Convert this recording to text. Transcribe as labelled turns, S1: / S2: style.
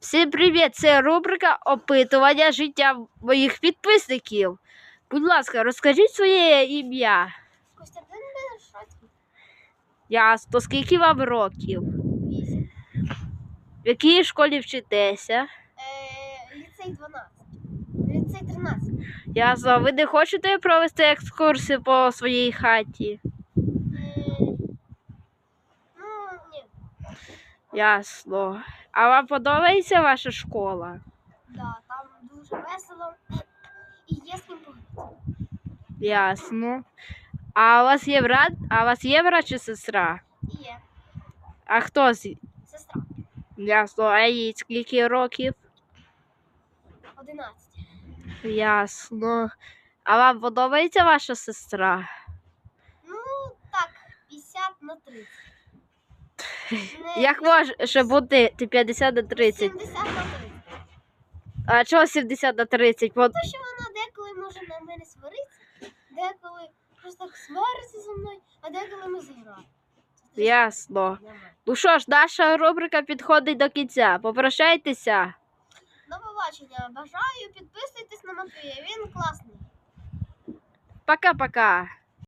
S1: Всім привіт! Це рубрика опитування життя моїх підписників. Будь ласка, розкажіть своє ім'я.
S2: Костянтин Бершоцький.
S1: Ясно, скільки вам років?
S2: Вісім.
S1: В якій школі вчитеся?
S2: Е, ліцей 12. Ліцей 13.
S1: Ясно, ви не хочете провести екскурсію по своїй хаті?
S2: Е, ну, ні.
S1: Ясно. А вам подобається ваша школа?
S2: Да, там дуже весело. І є з ким поговорити.
S1: Ясно. А у вас є брат? А у вас є брат чи сестра?
S2: Є
S1: А хто з?
S2: сестра.
S1: Ясно, а їй скільки років?
S2: 11.
S1: Ясно. А вам подобається ваша сестра?
S2: Ну, так, 50 на 30.
S1: Як може бути ти 50 на 30?
S2: 70 на 30.
S1: А чого 70 на 30? Бо-
S2: Тому що вона деколи може на мене сваритися, деколи просто так свариться зі мною, а деколи ми зіграємо.
S1: Ясно. Ну що ж, наша рубрика підходить до кінця. Попрощайтеся.
S2: До побачення. Бажаю, підписуйтесь на Матвія, він класний.
S1: Пока-пока.